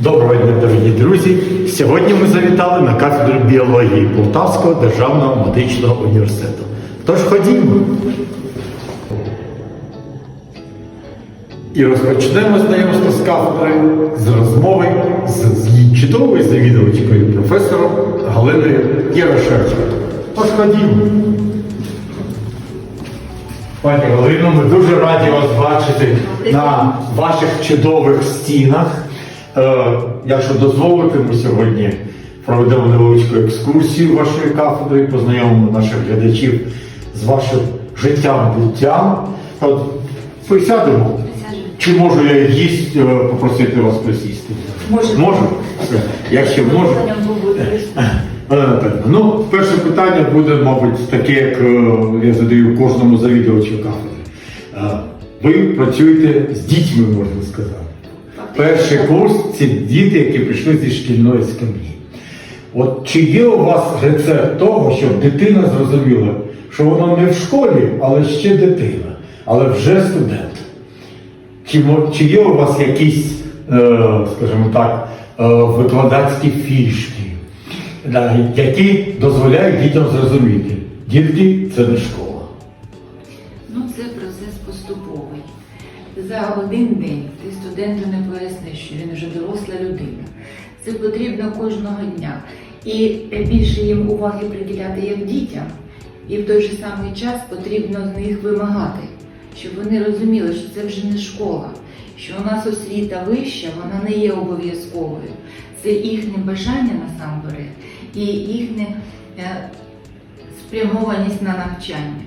Доброго дня, дорогі друзі! Сьогодні ми завітали на кафедру біології Полтавського державного медичного університету. Тож ходімо. І розпочнемо знайомство з кафедри з розмови з, її чудовою завідувачкою професором Галиною Ярошевською. Тож ходімо. Пані Галино, ми дуже раді вас бачити на ваших чудових стінах. Е, якщо дозволите, ми сьогодні проведемо невеличку екскурсію вашої кафедри, познайомимо наших глядачів з вашим життям, буттям. От, присядемо. Чи можу я гість е, попросити вас присісти? Можу? Все. Якщо можу. Ну, перше питання буде, мабуть, таке, як е, я задаю кожному завідувачу кафедри. Е, Ви працюєте з дітьми, можна сказати. Перший курс це діти, які прийшли зі шкільної скам'ї. От чи є у вас рецепт того, щоб дитина зрозуміла, що вона не в школі, але ще дитина, але вже студент? Чи, чи є у вас якісь, е, скажімо так, е, викладацькі фішки, які дозволяють дітям зрозуміти, дітки це не школа. Ну, це процес поступовий. За один день ти студенту не поясниш, що він вже доросла людина. Це потрібно кожного дня. І більше їм уваги приділяти як дітям, і в той же самий час потрібно з них вимагати, щоб вони розуміли, що це вже не школа, що у нас освіта вища, вона не є обов'язковою. Це їхнє бажання насамперед і їхнє е, спрямованість на навчання.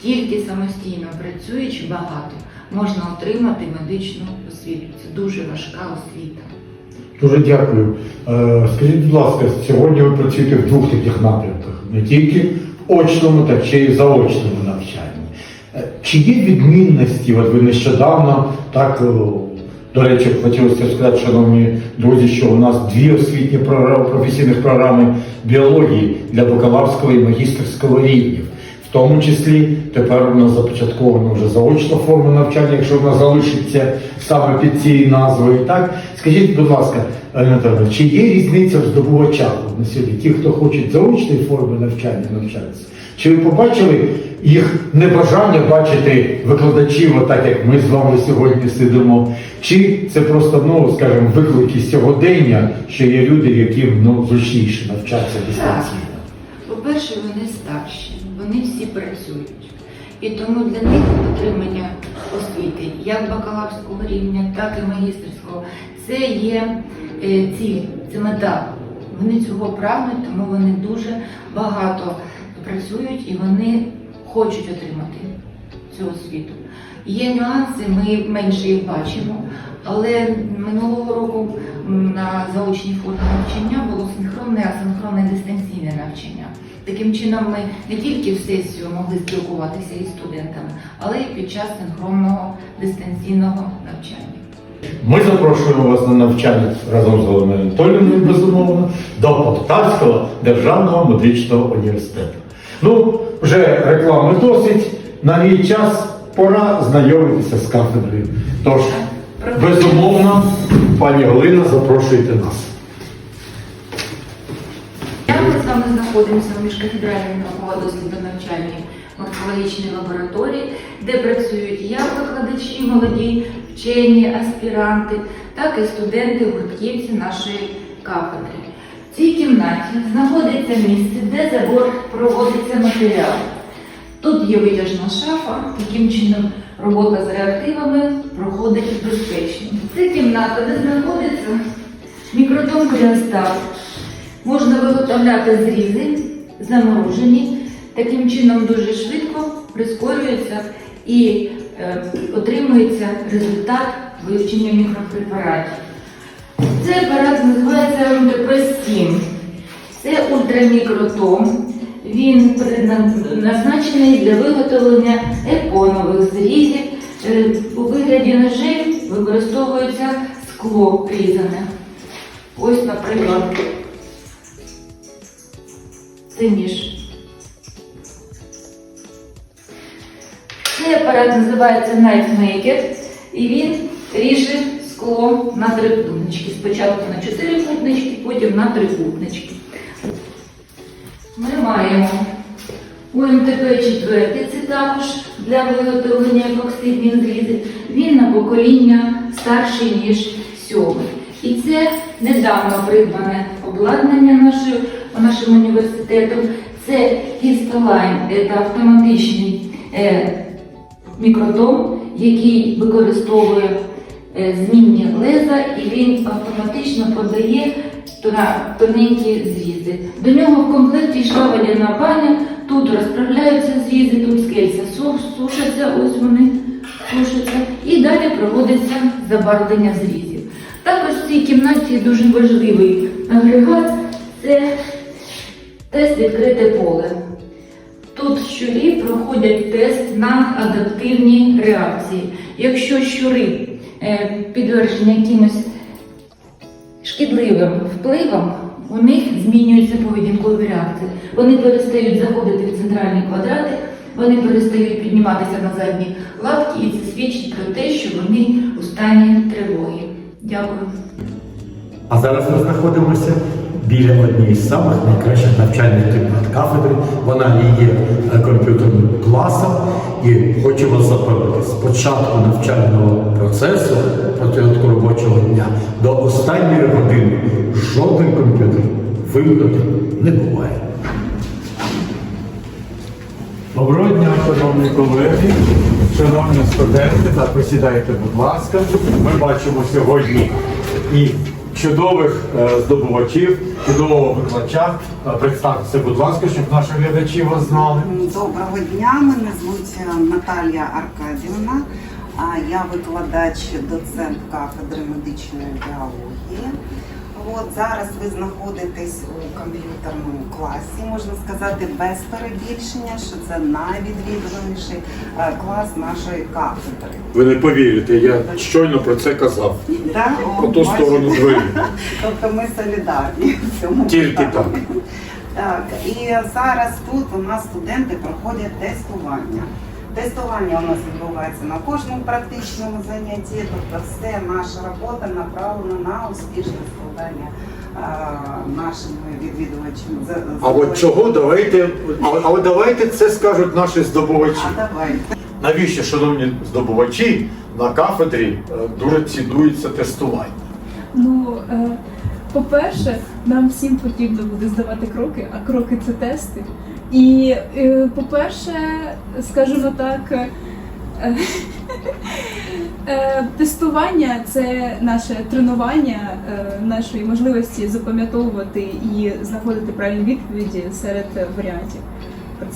Тільки самостійно працюючи багато, можна отримати медичну освіту. Це дуже важка освіта. Дуже дякую. Е, Скажіть, будь ласка, сьогодні ви працюєте в двох таких напрямках: не тільки в очному, так ще й заочному навчанні. Е, Чи є відмінності? От ви нещодавно так. е, До речі, хотілося сказати, шановні друзі, що у нас дві освітні програми, професійних програми біології для бакалаврського і магістерського рівнів. В тому числі тепер у нас започатковано вже заочна форма навчання, якщо вона залишиться саме під цією назвою. Так, скажіть, будь ласка, Анатолійовна, чи є різниця в здобувачах на сьогодні? Ті, хто хочуть заочної форми навчання навчатися? Чи ви побачили їх небажання бачити викладачів, отак як ми з вами сьогодні сидимо? Чи це просто, ну скажімо, виклики сьогодення, що є люди, яким ну зручніше навчатися дистанційно? По-перше, вони старші, вони всі працюють. І тому для них отримання освіти, як бакалаврського рівня, так і магістерського, це є е, ціль, це мета. Вони цього прагнуть, тому вони дуже багато працюють і вони хочуть отримати цю освіту. Є нюанси, ми менше їх бачимо, але минулого року на заочній формі навчання було синхронне, асинхронне дистанційне навчання. Таким чином, ми не тільки в сесію могли спілкуватися із студентами, але й під час синхронного дистанційного навчання. Ми запрошуємо вас на навчання разом з Оленою Анатоліївною, безумовно, до Полтавського державного медичного університету. Ну, вже реклами досить. На мій час пора знайомитися з кафедрою. Тож, безумовно, пані Галина, запрошуйте нас. Я знаходимося в міжкафедральній науково-дослідно-навчальній морфологічній лабораторії, де працюють як викладачі, молоді, вчені, аспіранти, так і студенти, гуртківці нашої кафедри. В цій кімнаті знаходиться місце, де забор проводиться матеріал. Тут є витяжна шафа, таким чином робота з реактивами проходить безпечно. Це кімната, де знаходиться мікротон кріостат. Можна виготовляти зрізи, заморожені, таким чином дуже швидко прискорюється і е, отримується результат вивчення мікропрепаратів. Цей апарат називається Ультрапростім. Це ультрамікротом. Він предназначений для виготовлення еконових зрізів. Е, У вигляді ножей використовується скло різане. Ось, наприклад, це. Цей апарат називається Knife Maker, і він ріже скло на трикутнички. Спочатку на чотирикутнички, потім на трикутнички. Ми маємо УМТП 4, це також для виготовлення епоксидних зрізів. Він на покоління старший, ніж сьомий. І це недавно придбане обладнання нашою, нашим університетом. Це Histolime, це автоматичний е, мікротом, який використовує е, змінні леза, і він автоматично подає тоненькі зрізи. До нього в комплекті йшла водяна баня, тут розправляються зрізи, тут скельця сушаться, ось вони сушаться, і далі проводиться забарвлення зрізів. Також в цій кімнаті дуже важливий агрегат це тест відкрите поле. Тут щурі проходять тест на адаптивні реакції. Якщо щури е, підтверджені якимось шкідливим впливом, у них змінюються поведінкові реакції. Вони перестають заходити в центральні квадрати, вони перестають підніматися на задні лапки, і це свідчить про те, що вони у стані тривоги. Дякую. А зараз ми знаходимося біля однієї з самих найкращих навчальних кімнат кафедри. Вона і є е, комп'ютерним класом. І хочу вас запевнити, з початку навчального процесу, початку робочого дня до останньої години жоден комп'ютер вимкнути не буває. Доброго дня, шановні колеги, шановні студенти, так, присідайте, будь ласка. Ми бачимо сьогодні і чудових е, здобувачів, чудового викладача. Е, Представтеся, будь ласка, щоб наші глядачі вас знали. Доброго дня, мене звуть е, Наталія Аркадівна. Я викладач, доцент кафедри медичної біології. От зараз ви знаходитесь у комп'ютерному класі, можна сказати, без перебільшення, що це найвідвідуваніший е, клас нашої кафедри. Ви не повірите, я щойно про це казав. Да? О, По ту бачите? сторону двері. Тобто ми солідарні в цьому. Тільки питанні. так. Так, і зараз тут у нас студенти проходять тестування. Тестування у нас відбувається на кожному практичному занятті, тобто все наша робота направлена на успішне складання нашими відвідувачами. А от чого давайте, а, а от давайте це скажуть наші здобувачі. А давайте. Навіщо, шановні здобувачі, на кафедрі е, дуже цінується тестування? Ну, е, по-перше, нам всім потрібно буде здавати кроки, а кроки це тести. І, е, по-перше, скажімо так, е, е, тестування це наше тренування нашої можливості запам'ятовувати і знаходити правильні відповіді серед варіантів.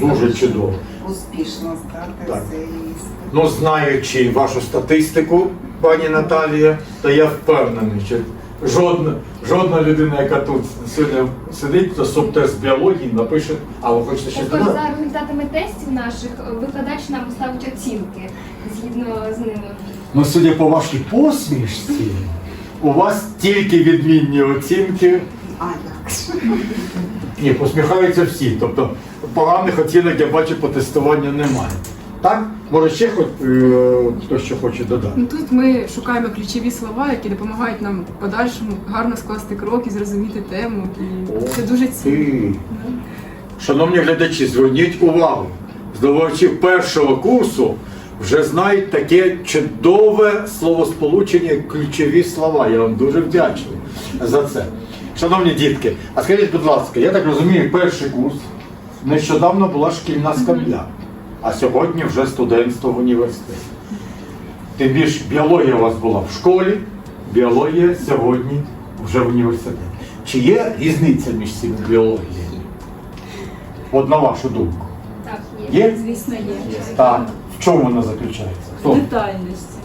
Дуже чудово. Успішно здати Так. цей іспит. Ну, знаючи вашу статистику, пані Наталія, то я впевнений, що жодна, жодна людина, яка тут сьогодні сидить, то субтест біології напише, а ви хочете ще Також за результатами тестів наших викладач нам ставить оцінки згідно з ними. Ну, судя по вашій посмішці, у вас тільки відмінні оцінки. А як? Ні, посміхаються всі. Тобто поганих оцінок я бачу по тестуванню немає. Так? Може ще хоч е, хтось ще хоче додати? Ну, Тут ми шукаємо ключові слова, які допомагають нам в подальшому гарно скласти кроки, зрозуміти тему. І це дуже цінно. Ти. Шановні глядачі, зверніть увагу. Здобувачі першого курсу вже знають таке чудове словосполучення, ключові слова. Я вам дуже вдячний за це. Шановні дітки, а скажіть, будь ласка, я так розумію, перший курс нещодавно була шкільна скам'я, а сьогодні вже студентство в університеті. Тим більше біологія у вас була в школі, біологія сьогодні вже в університеті. Чи є різниця між цими біологіями? От на вашу думку. Так, є. Є? Звісно, є. Так. В чому вона заключається? В. Детальності.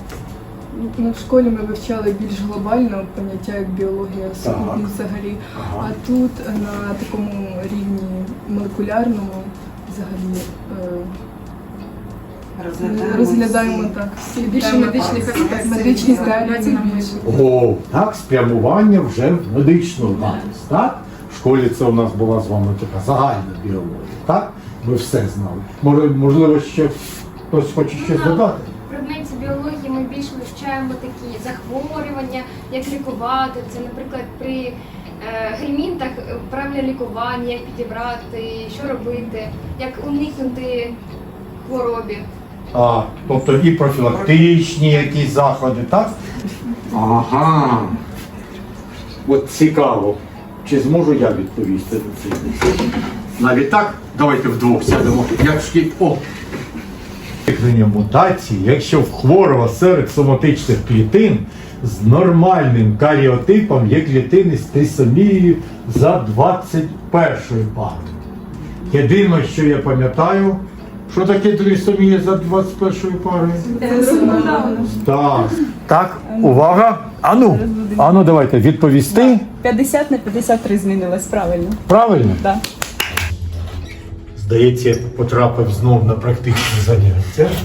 Ну, в школі ми вивчали більш глобально поняття як біологія сукупні взагалі. Ага. А тут на такому рівні молекулярному взагалі е, Розглядаємо, розглядаємо всі. так всі Більше медичних аспектів. медичні реалії нам. О, так, спрямування вже в медичну галузь, так? В школі це у нас була з вами така загальна біологія, так? Ми все знали. Може, можливо, ще хтось хоче щось додати? В предметі біології ми більш вивчаємо такі захворювання, як лікувати. Це, наприклад, при е, гельмінтах правильне лікування, як підібрати, що робити, як уникнути хворобі. А, тобто і профілактичні якісь заходи, так? Ага. От цікаво. Чи зможу я відповісти на це? Навіть так? Давайте вдвох сядемо. Як шкіт. О! Виникнення мутації, якщо в хворого серед соматичних клітин з нормальним каріотипом є клітини з трисомією за 21 парою. Єдине, що я пам'ятаю, що таке трисомія за 21 парою? Так. Так, увага. Ану, ану, давайте відповісти. 50 на 53 змінилось, правильно. Правильно? Да. Здається, я потрапив знов на практичні заняття.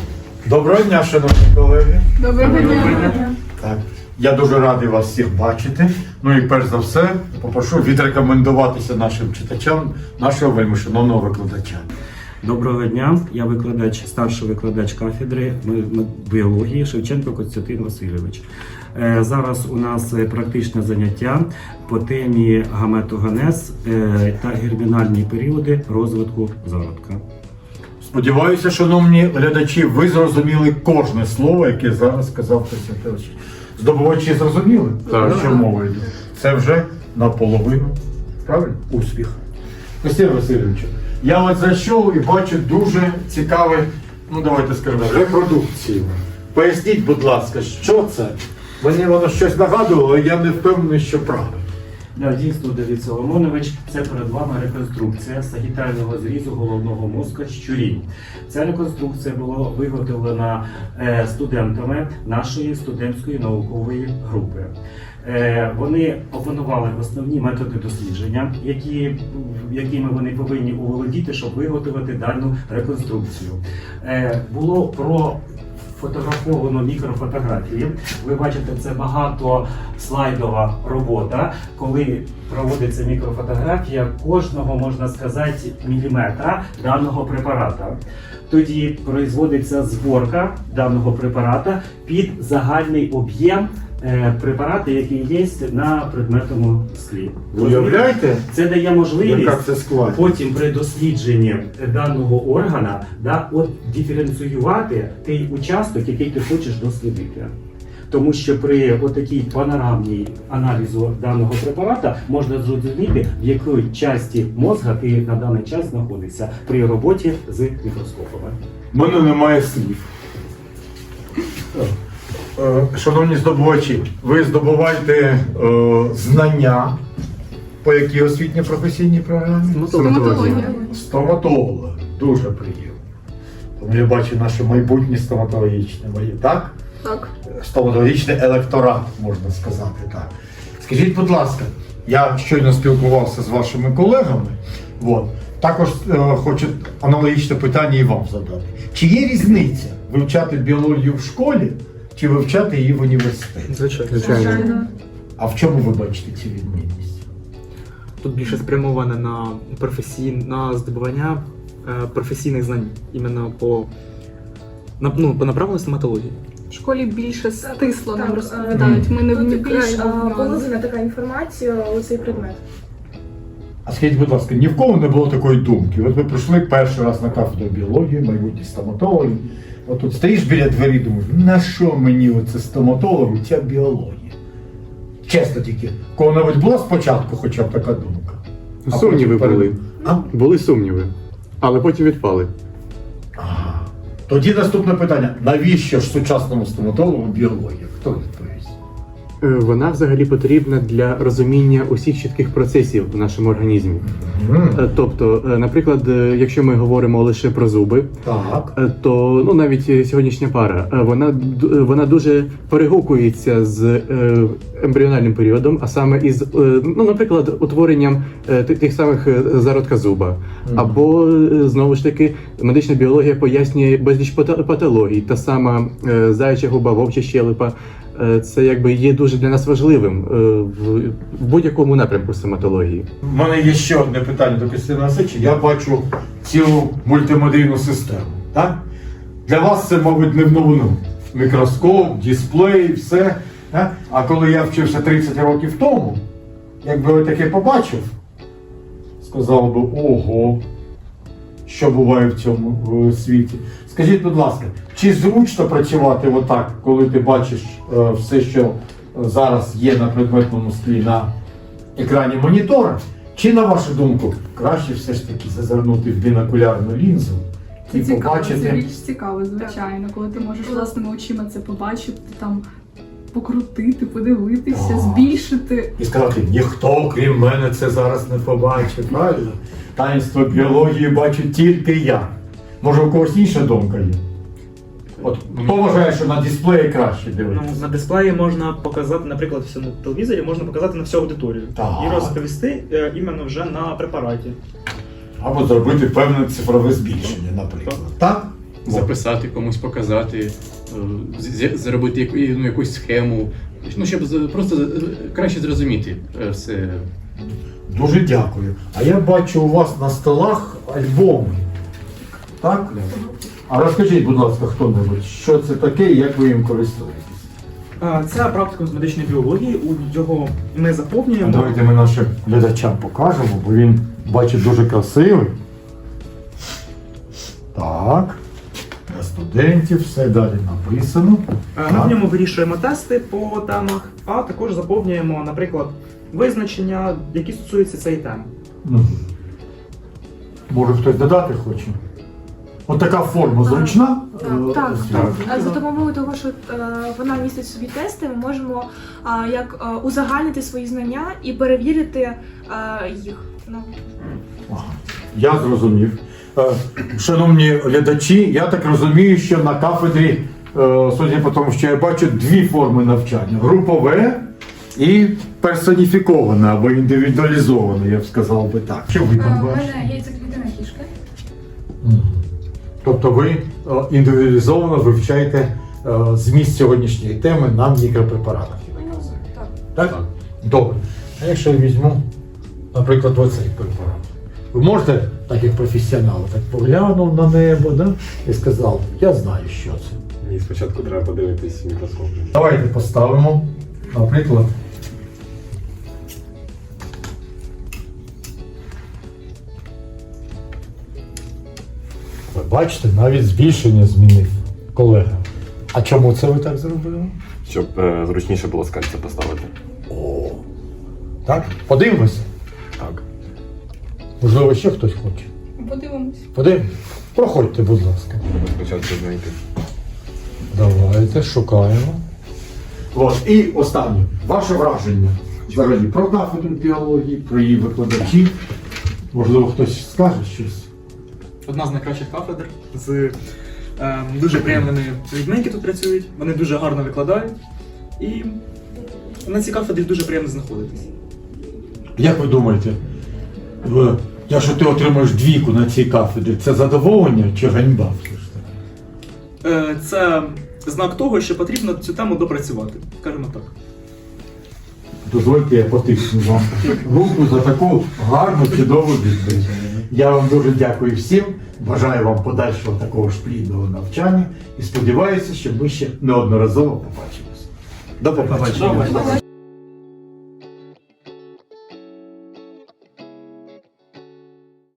Доброго дня, шановні колеги. Доброго дня. Так. Я дуже радий вас всіх бачити. Ну і перш за все попрошу відрекомендуватися нашим читачам, нашого вельмишановного викладача. Доброго дня, я викладач, старший викладач кафедри біології Шевченко Костянтин Васильович. Е, Зараз у нас е, практичне заняття по темі гаметогенез е, та гермінальні періоди розвитку зародка. Сподіваюся, шановні глядачі, ви зрозуміли кожне слово, яке зараз сказав Костянтин. Здобувачі зрозуміли, Так. що мова йде. Це вже наполовину. Правильно? Успіх. Костянтин Васильович, я вас зайшов і бачу дуже цікаве, ну давайте скажемо, репродукцію. Поясніть, будь ласка, що це? Мені воно щось нагадувало, я не впевнений, що правильно. Да, дійсно, Давід Соломонович, це перед вами реконструкція сагітального зрізу головного мозка щурів. Ця реконструкція була виготовлена е, студентами нашої студентської наукової групи. Е, Вони опанували основні методи дослідження, які, якими вони повинні уволодіти, щоб виготовити дану реконструкцію. Е, Було про фотографовано мікрофотографії. Ви бачите, це багато слайдова робота, коли проводиться мікрофотографія кожного, можна сказати, міліметра даного препарата. Тоді производиться зборка даного препарата під загальний об'єм е, препарату, який є на предметному склі. Уявляєте, Це дає можливість це? Потім при дослідженні даного органа да, от диференціювати той участок, який ти хочеш дослідити. Тому що при отакій панорамній аналізу даного препарата можна зрозуміти, в якій часті мозга ти на даний час знаходишся при роботі з мікроскопами. У мене немає слів. Е, Шановні здобувачі, ви здобуваєте е, знання по якій освітньо професійній програмі? Стоматологія. Стоматолога. Дуже приємно. Тому я бачу наше майбутнє стоматологічне моє, так? Так. Стоматологічний електорат, можна сказати так. Скажіть, будь ласка, я щойно спілкувався з вашими колегами. От. Також е, хочу аналогічне питання і вам задати. Чи є різниця вивчати біологію в школі чи вивчати її в університеті? Звичайно. Звичайно. А в чому ви бачите цю відмінність? Тут більше спрямоване на професій... на здобування е, професійних знань іменно по, на, ну, по направленню стоматології. В школі більше стисло нам так, розповідають. Ми не вникаємо. а, в така інформація у цей предмет. А скажіть, будь ласка, ні в кого не було такої думки. От ви прийшли перший раз на кафедру біології, майбутні стоматологи. От тут стоїш біля двері, думаєш, на що мені оце стоматологи, ця біологія? Чесно тільки, в кого-небудь була спочатку хоча б така думка? А Сумніви потім були. А? Були сумніви, але потім відпали. Тоді наступне питання: навіщо ж сучасному стоматологу біологія? Хто відповість? Е, Вона взагалі потрібна для розуміння усіх чітких процесів в нашому організмі. Е, Тобто, е, наприклад, якщо ми говоримо лише про зуби, Так. то ну навіть сьогоднішня пара вона вона дуже перегукується з ембріональним періодом, а саме із ну, наприклад, утворенням тих самих зародка зуба. Або знову ж таки медична біологія пояснює безліч патологій. Та сама заяча губа, вовча щелепа. Е, Це якби є дуже для нас важливим е, в, будь-якому напрямку стоматології. У мене є ще одне питання до Костянтина Васильовича. Я бачу цілу мультимедійну систему. Так? Для вас це, мабуть, не в новину. мікроскоп, дисплей, все. е. А коли я вчився 30 років тому, якби ви таке побачив, сказав би, ого, що буває в цьому світі. Скажіть, будь ласка, чи зручно працювати отак, коли ти бачиш е, все, що зараз є на предметному склі на екрані монітора? Чи, на вашу думку, краще все ж таки зазирнути в бінокулярну лінзу і Це цікаво, це побачити? більш цікаво, звичайно, коли ти можеш власними очима це побачити, там покрутити, подивитися, збільшити. І сказати, ніхто крім мене це зараз не побачить, правильно? Таїнство біології бачу тільки я. Може, у когось інша думка є? От хто вважає, що на дисплеї краще Ну, на дисплеї можна показати, наприклад, всьому телевізорі можна показати на всю аудиторію Так. і розповісти е, іменно вже на препараті. Або зробити певне цифрове збільшення, наприклад. Так? записати, комусь показати, е, з- зробити яку- ну, якусь схему. Ну, щоб з- просто е, краще зрозуміти е, все. Дуже дякую. А я бачу у вас на столах альбоми. Так? А розкажіть, будь ласка, хто-небудь, що це таке і як ви їм користуєтесь? Це практика з медичної біології. У його ми заповнюємо. Давайте ми нашим глядачам покажемо, бо він бачить дуже красивий. Так. Для студентів все далі написано. Е, Ми в ньому вирішуємо тести по темах, а також заповнюємо, наприклад, визначення, які стосуються цієї теми. Ну, Може хтось додати хоче? От така форма зручна. Так, Е, так. так. За допомогою того, що е, вона містить в собі тести, ми можемо а, як е, узагальнити свої знання і перевірити е, їх. Ну, Я зрозумів. Е, Шановні глядачі, я так розумію, що на кафедрі, е, судя по тому, що я бачу дві форми навчання: групове і персоніфіковане або індивідуалізоване, я б сказав би так. Що ви там бачите? яйцеклітина кішка. Тобто ви е, індивідуалізовано вивчаєте е, зміст сьогоднішньої теми на мікропрепаратах. так. Так? Добре. А якщо я візьму, наприклад, оцей препарат. Ви можете, так як професіонал, так поглянув на небо да? і сказав, я знаю, що це. Ні, спочатку треба подивитись мікроскоп. Давайте поставимо, наприклад. Бачите, навіть збільшення змінив колега. А чому це ви так зробили? Щоб е, зручніше було скальце поставити. О, так? Подивимося. Так. Можливо, ще хтось хоче. Подивимось. Подивимося. Проходьте, будь ласка. Треба спочатку знайти. Давайте шукаємо. От, і останнє. Ваше враження взагалі про кафедру біології, про її викладачів. Можливо, хтось скаже щось. Одна з найкращих кафедр з е, дуже приємними людьми, які тут працюють. Вони дуже гарно викладають. І на цій кафедрі дуже приємно знаходитись. Як ви думаєте, е, якщо ти отримаєш двійку на цій кафедрі, це задоволення чи ганьба? все ж таки? Е, Це знак того, що потрібно цю тему допрацювати, скажімо так. Дозвольте, я потисну вам руку за таку гарну, чудову відповідь. Я вам дуже дякую всім. Бажаю вам подальшого такого ж плідного навчання і сподіваюся, що ми ще неодноразово побачимося. До побачення.